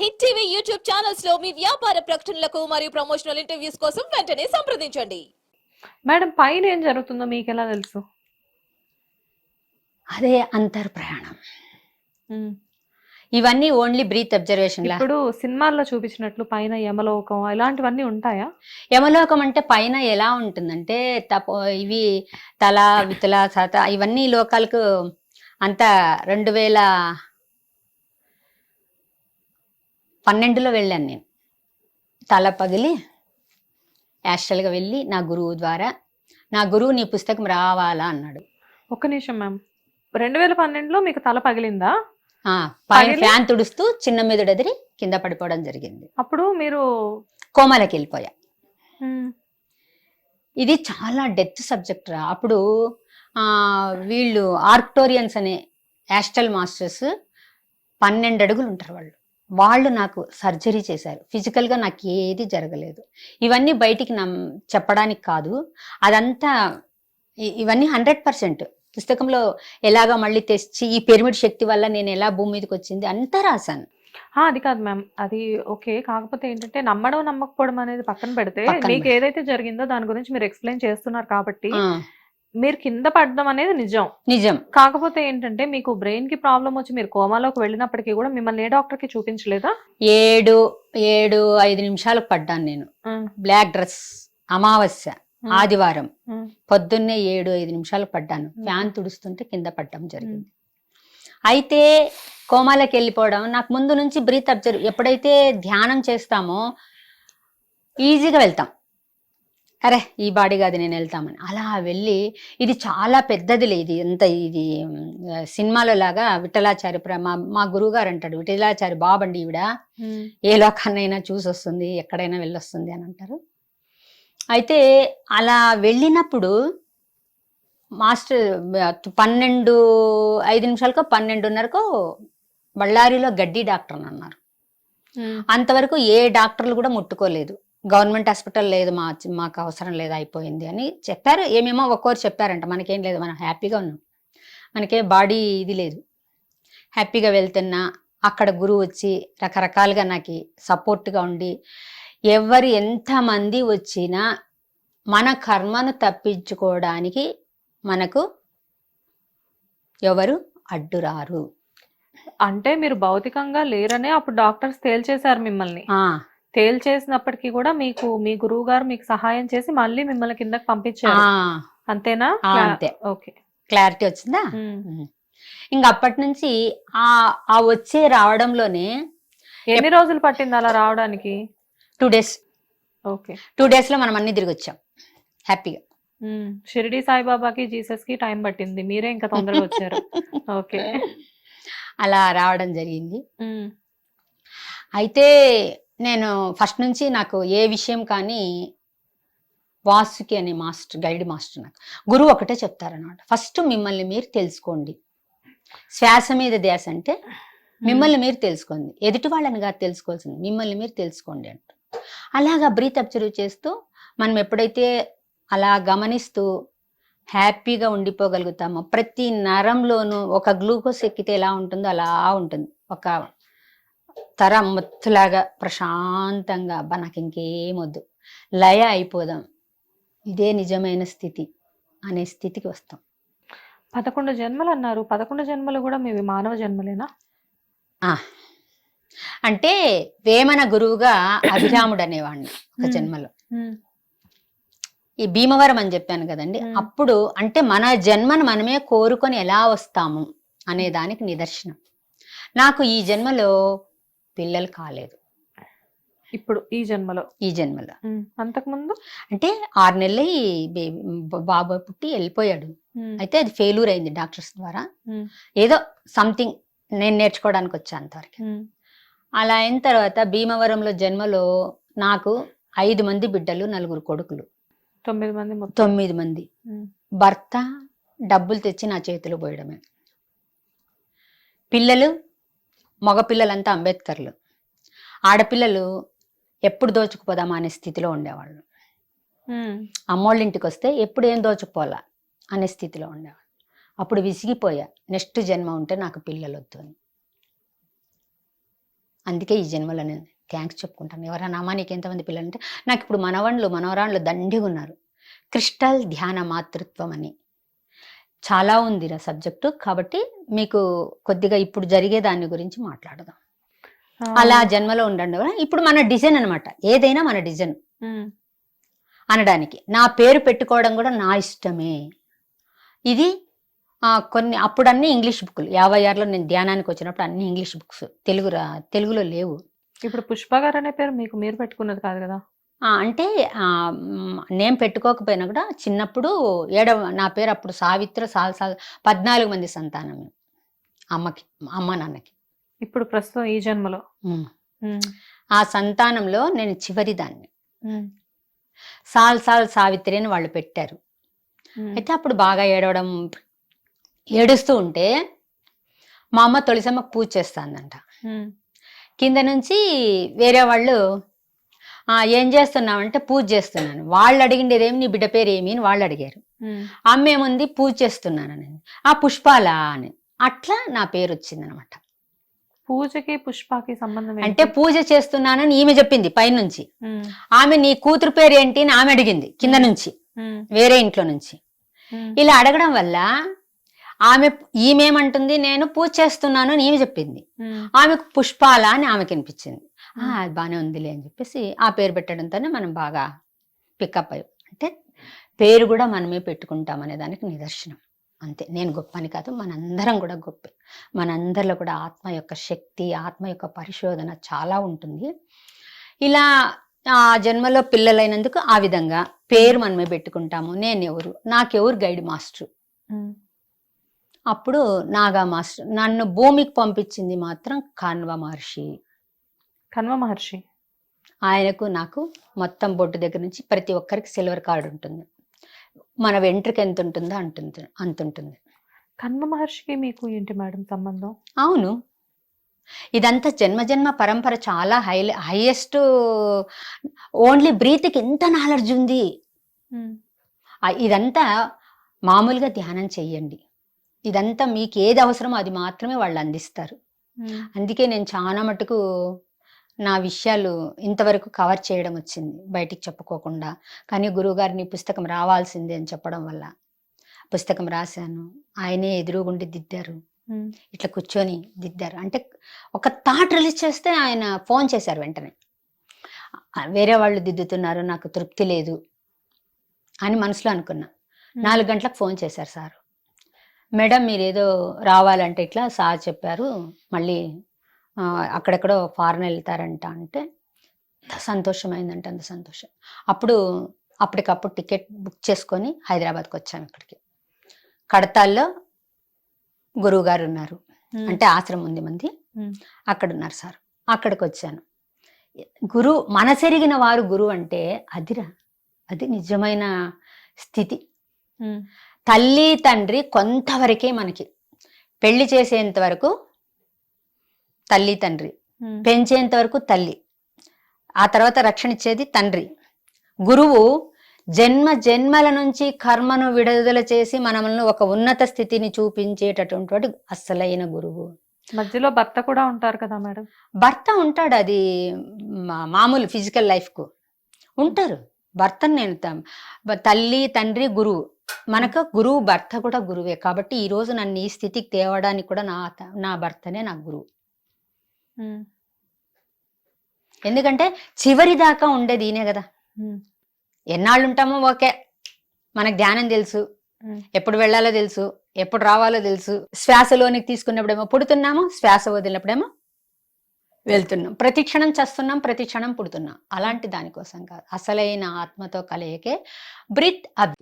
Hit TV YouTube ఛానల్స్లో మీ వ్యాపార ప్రకటనలకు మరియు ప్రమోషనల్ ఇంటర్వ్యూస్ కోసం వెంటనే సంప్రదించండి. మేడం పైన ఏం జరుగుతుందో మీకు ఎలా తెలుసు? అదే అంతర్ ప్రయాణం ఇవన్నీ ఓన్లీ బ్రీత్ అబ్జర్వేషన్ లా. ఇప్పుడు సినిమాల్లో చూపించినట్లు పైన యమలోకం ఇలాంటివన్నీ ఉంటాయా? యమలోకం అంటే పైన ఎలా ఉంటుందంటే తపో ఇవి తల వితల సత ఇవన్నీ లోకాలకు అంత రెండు వేల పన్నెండులో వెళ్ళాను నేను. తల పగిలి యాస్ట్రల్గా వెళ్ళి నా గురువు ద్వారా నా గురువు నీ పుస్తకం రావాలా? అన్నాడు. ఒక్క నిమిషం మ్యామ్. రెండు వేల పన్నెండులో మీకు తల పగిలిందా? పైన? ఫ్యాన్ తుడుస్తూ చిన్న మెదడు ఎదిరి కింద పడిపోవడం జరిగింది. అప్పుడు మీరు కోమాలకి వెళ్ళిపోయా. ఇది చాలా డెత్ సబ్జెక్ట్ రా. అప్పుడు వీళ్ళు ఆర్క్టోరియన్స్ అనే యాస్టల్ మాస్టర్స్ పన్నెండు అడుగులు ఉంటారు వాళ్ళు. వాళ్ళు నాకు సర్జరీ చేశారు. ఫిజికల్గా నాకు ఏది జరగలేదు. ఇవన్నీ బయటికి నమ్ చెప్పడానికి కాదు. అదంతా ఇవన్నీ హండ్రెడ్ పర్సెంట్ పుస్తకంలో ఎలాగా మళ్ళీ తెచ్చి ఈ పిరమిడ్ శక్తి వల్ల నేను ఎలా భూమి మీదకి వచ్చింది అంతా రాశాను. అది కాదు మ్యామ్ అది ఓకే కాకపోతే ఏంటంటే నమ్మడం నమ్మకపోవడం అనేది పక్కన పెడితే మీకు. ఏదైతే జరిగిందో దాని గురించి మీరు ఎక్స్ప్లెయిన్ చేస్తున్నారు కాబట్టి మీరు కింద పడడం అనేది నిజం. నిజం. కాకపోతే ఏంటంటే మీకు బ్రెయిన్కి ప్రాబ్లం వచ్చి మీరు కోమాలోకి వెళ్ళినప్పటికీ కూడా మిమ్మల్ని ఏ డాక్టర్కి చూపించలేదా? ఏడు ఏడు ఐదు నిమిషాలకు పడ్డాను నేను. బ్లాక్ డ్రెస్ అమావాస్య ఆదివారం. పొద్దున్నే ఏడు ఐదు నిమిషాలు పడ్డాను. ఫ్యాన్ తుడుస్తుంటే కింద పడ్డం జరిగింది. అయితే కోమాలకి వెళ్ళిపోవడం నాకు ముందు నుంచి బ్రీత్ అబ్జర్వ్ ఎప్పుడైతే ధ్యానం చేస్తామో ఈజీగా వెళ్తాం. అరే ఈ బాడీ కాదు నేను వెళ్తామని. అలా వెళ్ళి ఇది చాలా పెద్దదిలే ఇది ఎంత ఇది సినిమాలో లాగా విఠలాచారి ప్ర- మా మా గురువు గారు అంటాడు విఠలాచారి బాబండి ఈవిడ. ఏ లోకాన్నైనా చూసి వస్తుంది ఎక్కడైనా వెళ్ళొస్తుంది అని అంటారు. అయితే అలా వెళ్ళినప్పుడు మాస్టర్ పన్నెండు ఐదు నిమిషాలకో పన్నెండున్నరకో బళ్ళారిలో గడ్డి డాక్టర్ అని అన్నారు అంతవరకు ఏ డాక్టర్లు కూడా ముట్టుకోలేదు. గవర్నమెంట్ హాస్పిటల్ లేదు మా మాకు అవసరం లేదు అయిపోయింది అని చెప్పారు. ఏమేమో ఒక్కోరు చెప్పారంట మనకేం లేదు మనం హ్యాపీగా ఉన్నాం. మనకే బాడీ ఇది లేదు. హ్యాపీగా వెళ్తున్నా అక్కడ గురువు వచ్చి రకరకాలుగా నాకు సపోర్ట్గా ఉండి ఎవరు ఎంతమంది వచ్చినా మన కర్మను తప్పించుకోవడానికి మనకు ఎవరు అడ్డురారు అంటే మీరు భౌతికంగా లేరనే అప్పుడు డాక్టర్స్ తేల్చేశారు మిమ్మల్ని. తేల్చేసినప్పటికీ కూడా మీకు మీ గురువు గారు మీకు సహాయం చేసి మళ్ళీ మిమ్మల్ని కిందకి పంపించారు. అంతేనా? అంతే. ఓకే. క్లారిటీ వచ్చిందా. ఇంక అప్పటి నుంచి ఆ ఆ వచ్చే రావడంలోనే ఎన్ని రోజులు పట్టింది అలా రావడానికి? Two days. ఓకే. టూ డేస్లో మనం అన్ని తిరిగి వచ్చాం. హ్యాపీగా. షిరిడి సాయిబాబాకి జీసస్కి టైం పట్టింది. మీరే ఇంకా తొందరగా వచ్చారు. ఓకే. అలా రావడం జరిగింది. అయితే నేను ఫస్ట్ నుంచి నాకు ఏ విషయం కానీ వాసుకి అనే మాస్టర్ గైడ్ మాస్టర్ నాకు. గురువు ఒకటే చెప్తారనమాట ఫస్ట్ మిమ్మల్ని మీరు తెలుసుకోండి. శ్వాస మీద ధ్యాస అంటే మిమ్మల్ని మీరు తెలుసుకోండి. ఎదుటి వాళ్ళని కాదు తెలుసుకోవాల్సింది. మిమ్మల్ని మీరు తెలుసుకోండి అంట. అలాగా బ్రీత్ అబ్జర్వ్ చేస్తూ మనం ఎప్పుడైతే అలా గమనిస్తూ హ్యాపీగా ఉండిపోగలుగుతామో ప్రతి నరంలోనూ ఒక గ్లూకోజ్ ఎక్కితే ఎలా ఉంటుందో అలా ఉంటుంది. ఒక తర మొత్తులాగా ప్రశాంతంగా అబ్బా నాకు ఇంకేమొద్దు లయ అయిపోదాం. ఇదే నిజమైన స్థితి అనే స్థితికి వస్తాం. పదకొండు జన్మలు అన్నారు పదకొండు జన్మలు కూడా మీవి మానవ జన్మలేనా? ఆ. అంటే వేమన గురువుగా అభిరాముడు అనేవాడిని ఒక మ్మ్. జన్మలో. మ్మ్. ఈ భీమవరం అని చెప్పాను కదండి. మ్మ్. అప్పుడు అంటే మన జన్మను మనమే కోరుకొని ఎలా వస్తాము అనే దానికి నిదర్శనం. నాకు ఈ జన్మలో పిల్లలు కాలేదు ఇప్పుడు ఈ జన్మలో ఈ జన్మలో. అంతకుముందు అంటే ఆరు నెలలు ఈ బేబీ బాబు పుట్టి వెళ్ళిపోయాడు. అయితే అది ఫెయిల్యూర్ అయింది డాక్టర్స్ ద్వారా. ఏదో సంథింగ్ నేను నేర్చుకోవడానికి వచ్చా అంతవరకు. అలా అయిన తర్వాత భీమవరంలో జన్మలో నాకు ఐదు మంది బిడ్డలు నలుగురు కొడుకులు తొమ్మిది మంది తొమ్మిది మంది. భర్త డబ్బులు తెచ్చి నా చేతిలో పోయడమే పిల్లలు మగపిల్లలంతా అంబేద్కర్లు. ఆడపిల్లలు ఎప్పుడు దోచుకుపోదామా అనే స్థితిలో ఉండేవాళ్ళు. మ్మ్. అమ్మోళ్ళ ఇంటికి వస్తే ఎప్పుడు ఏం దోచుకుపోవాలా అనే స్థితిలో ఉండేవాళ్ళు. అప్పుడు విసిగిపోయా నెక్స్ట్ జన్మ ఉంటే నాకు పిల్లలు వద్దు అని. అందుకే ఈ జన్మలో నేను థ్యాంక్స్ చెప్పుకుంటాను. ఎవరైనా అమ్మా నీకు ఎంతమంది పిల్లలు అంటే నాకు ఇప్పుడు మనవన్లు మనవరాళ్ళు దండిగా ఉన్నారు. క్రిస్టల్ ధ్యాన మాతృత్వం అని. చాలా ఉంది సబ్జెక్టు కాబట్టి మీకు కొద్దిగా ఇప్పుడు జరిగే దాని గురించి మాట్లాడదాం. అలా జన్మలో ఉండండి ఇప్పుడు మన డిజైన్ అన్నమాట. ఏదైనా మన డిజైన్. అనడానికి. నా పేరు పెట్టుకోవడం కూడా నా ఇష్టమే. ఇది కొన్ని అప్పుడు అన్ని ఇంగ్లీష్ బుక్లు యాభై ఆరులో నేను ధ్యానానికి వచ్చినప్పుడు అన్ని ఇంగ్లీష్ బుక్స్. తెలుగు రా తెలుగులో లేవు. ఇప్పుడు పుష్ప గారు అనే పేరు మీకు మీరు పెట్టుకున్నది కాదు కదా? అంటే నేను పెట్టుకోకపోయినా కూడా చిన్నప్పుడు ఏడవ నా పేరు అప్పుడు సావిత్ర సాల్ సాల్ పద్నాలుగు మంది సంతానం. అమ్మకి అమ్మ నాన్నకి. ఇప్పుడు ప్రస్తుతం ఈ జన్మలో? ఆ సంతానంలో నేను చివరి దాన్ని. సాల్ సాల్ సావిత్రి అని వాళ్ళు పెట్టారు. అయితే అప్పుడు బాగా ఏడవడం ఏడుస్తూ ఉంటే మా అమ్మ తొలిసమ్మకు పూజ చేస్తాందంట. ఉమ్, కింద నుంచి వేరే వాళ్ళు "ఆ, ఏం చేస్తున్నావంటే పూజ చేస్తున్నాను. వాళ్ళు అడిగిండేది ఏమి నీ బిడ్డ పేరు ఏమి? అని వాళ్ళు అడిగారు. ఉమ్, అమ్మ ఏముంది? పూజ చేస్తున్నానని ఆ పుష్పాల? అని. అట్లా నా పేరు వచ్చిందనమాట పూజకి పుష్పకి సంబంధం? అంటే పూజ చేస్తున్నానని ఈమె చెప్పింది పైనుంచి. ఆమె నీ కూతురు పేరు ఏంటి అని ఆమె అడిగింది కింద నుంచి. వేరే ఇంట్లో నుంచి. ఇలా అడగడం వల్ల ఆమె ఈమెమంటుంది నేను పూజ చేస్తున్నాను అని ఈమె చెప్పింది. ఆమెకు పుష్పాల అని ఆమెకి అనిపించింది. "ఆ, అది బాగానే ఉందిలే అని చెప్పేసి ఆ పేరు పెట్టడంతోనే మనం బాగా పికప్ అయ్యాం. అంటే పేరు కూడా మనమే పెట్టుకుంటాం అనే దానికి నిదర్శనం. అంతే. నేను గొప్ప అని కాదు మనందరం కూడా గొప్పే. మనందరిలో కూడా ఆత్మ యొక్క శక్తి ఆత్మ యొక్క పరిశోధన చాలా ఉంటుంది. ఇలా ఆ జన్మలో పిల్లలైనందుకు ఆ విధంగా పేరు మనమే పెట్టుకుంటాము. నేను ఎవరు నాకెవరు గైడ్ మాస్టర్? అప్పుడు నాగా మాస్టర్ నన్ను భూమికి పంపించింది మాత్రం కాన్వ మహర్షి. కన్వ మహర్షి? ఆయనకు నాకు మొత్తం బొట్టు దగ్గర నుంచి ప్రతి ఒక్కరికి సిల్వర్ కార్డు ఉంటుంది. మన వెంట్రుక ఎంత ఉంటుందో అంటుంది అంత ఉంటుంది కన్వ మహర్షికి మీకు ఏంటి మేడం సంబంధం? అవును. ఇదంతా జన్మ జన్మ పరంపర చాలా హై హైయెస్ట్ ఓన్లీ బ్రీత్కి ఎంత నాలెడ్జ్ ఉంది. ఇదంతా మామూలుగా ధ్యానం చెయ్యండి. ఇదంతా మీకు ఏది అవసరమో అది మాత్రమే వాళ్ళు అందిస్తారు. అందుకే నేను చాలా మటుకు నా విషయాలు ఇంతవరకు కవర్ చేయడం వచ్చింది బయటికి చెప్పుకోకుండా. కానీ గురువుగారిని పుస్తకం రావాల్సిందే అని చెప్పడం వల్ల. పుస్తకం రాశాను. ఆయనే ఎదురుగుండి దిద్దారు. ఇట్లా కూర్చొని దిద్దారు. అంటే ఒక థాట్ రిలీజ్ చేస్తే ఆయన ఫోన్ చేశారు వెంటనే. వేరే వాళ్ళు దిద్దుతున్నారు నాకు తృప్తి లేదు అని మనసులో అనుకున్నా. నాలుగు గంటలకు ఫోన్ చేశారు సార్. మేడం మీరు ఏదో రావాలంటే ఇట్లా సార్ చెప్పారు. మళ్ళీ అక్కడెక్కడో ఫారెన్ వెళ్తారంట అంటే సంతోషమైందంటే అంత సంతోషం. అప్పుడు అప్పటికప్పుడు టికెట్ బుక్ చేసుకొని హైదరాబాద్కి వచ్చాము ఇక్కడికి. కడతాల్లో గురువు గారు ఉన్నారు అంటే ఆశ్రమం ఉంది మంది. అక్కడ ఉన్నారు సార్. అక్కడికి వచ్చాను గురు మనసెరిగిన వారు గురువు అంటే అదిరా అది నిజమైన స్థితి. తల్లి తండ్రి కొంతవరకే మనకి. పెళ్ళి చేసేంత వరకు తల్లి తండ్రి. పెంచేంత వరకు తల్లి. ఆ తర్వాత రక్షణ ఇచ్చేది తండ్రి. గురువు జన్మ జన్మల నుంచి కర్మను విడుదల చేసి మనల్ని ఒక ఉన్నత స్థితిని చూపించేటటువంటి అస్సలైన గురువు. మధ్యలో భర్త కూడా ఉంటారు కదా మేడం? భర్త ఉంటాడు అది మా- మామూలు ఫిజికల్ లైఫ్కు. ఉంటారు. భర్తను నేను తల్లి తండ్రి గురువు. మనకు గురువు భర్త కూడా గురువే. కాబట్టి ఈ రోజు నన్ను ఈ స్థితికి తేవడానికి కూడా నా నా భర్తనే నా గురువు. ఎందుకంటే చివరి దాకా ఉండేది ఈయనే కదా. ఎన్నాళ్ళు ఉంటామో ఓకే. మనకు ధ్యానం తెలుసు. ఎప్పుడు వెళ్ళాలో తెలుసు. ఎప్పుడు రావాలో తెలుసు. శ్వాసలోనికి తీసుకున్నప్పుడేమో పుడుతున్నాము శ్వాస వదిలినప్పుడేమో వెళ్తున్నాం. ప్రతి క్షణం చస్తున్నాం ప్రతి క్షణం పుడుతున్నాం. అలాంటి దానికోసం కాదు. అసలైన ఆత్మతో కలయికే బ్రిత్ అబ్